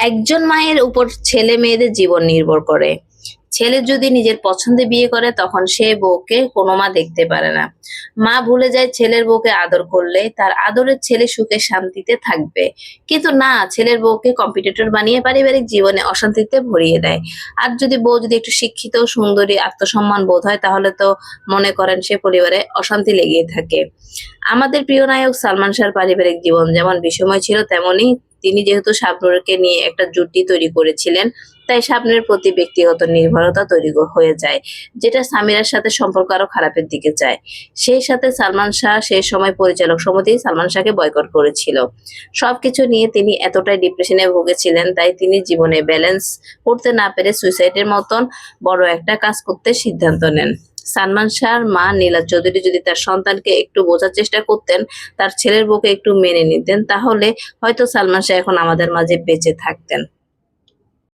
একজন মায়ের উপর ছেলে মেয়েদের জীবন নির্ভর করে। ছেলে যদি নিজের পছন্দে বিয়ে করে, তখন সে বউকে কোনো মা দেখতে পারে না। মা ভুলে যায় ছেলের বউকে আদর করলে, তার আদরের ছেলে সুখে শান্তিতে থাকবে। কিন্তু না, ছেলের বউকে কম্পিটিটর বানিয়ে পারিবারিক জীবনে অশান্তিতে ভরিয়ে দেয়। আর যদি বউ যদি একটু শিক্ষিত, সুন্দরী, আত্মসম্মান বোধ হয়, তাহলে তো মনে করেন সে পরিবারে অশান্তি লেগেই থাকে। আমাদের প্রিয় নায়ক সালমান শাহর পারিবারিক জীবন যেমন বিষময় ছিল তেমনি তিনি যেহেতু শাবনুরকে নিয়ে একটা জুটি তৈরি করেছিলেন, তাই শাবনুরের প্রতি ব্যক্তিগত নির্ভরতা তৈরি হয়ে যায়, যেটা সামিরার সাথে সম্পর্ক আরও খারাপের দিকে যায়। সেই সাথে সালমান শাহ সেই সময় পরিচালক সমিতি সালমান শাহকে বয়কট করেছিল। সবকিছু নিয়ে তিনি এতটাই ডিপ্রেশনে ভুগেছিলেন, তাই তিনি জীবনে ব্যালেন্স করতে না পেরে সুইসাইডের মতন বড় একটা কাজ করতে সিদ্ধান্ত নেন। সালমান শাহর মা নীলা চৌধুরী যদি তার সন্তানকে একটু বোঝার চেষ্টা করতেন, তার ছেলের বউকে একটু মেনে নিতেন, তাহলে হয়তো সালমান শাহ এখন আমাদের মাঝে বেঁচে থাকতেন।